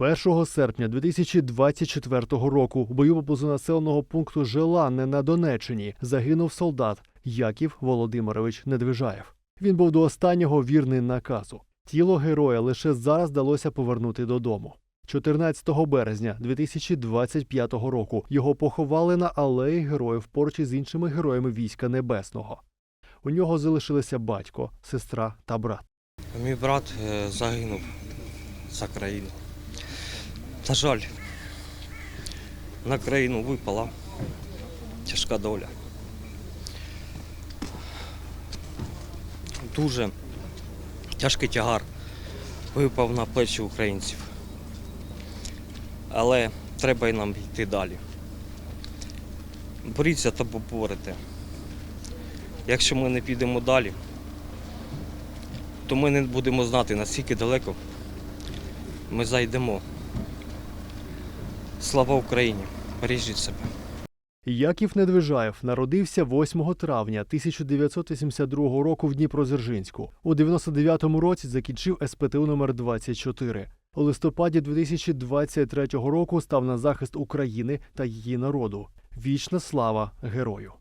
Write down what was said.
1 серпня 2024 року у бою поблизу населеного пункту Желанне на Донеччині загинув солдат Яків Володимирович Недвижаєв. Він був до останнього вірний наказу. Тіло героя лише зараз вдалося повернути додому. 14 березня 2025 року його поховали на алеї героїв поруч із іншими героями війська небесного. У нього залишилися батько, сестра та брат. Мій брат е, загинув за країну. На жаль, на країну випала тяжка доля. Дуже тяжкий тягар випав на плечі українців. Але треба і нам йти далі. Боріться та поборете. Якщо ми не підемо далі, то ми не будемо знати, наскільки далеко ми зайдемо. Слава Україні! Бережіть себе! Яків Недвижаєв народився 8 травня 1982 року в Дніпродзержинську. У 99-му році закінчив СПТУ номер 24 У листопаді 2023 року став на захист України та її народу. Вічна слава герою!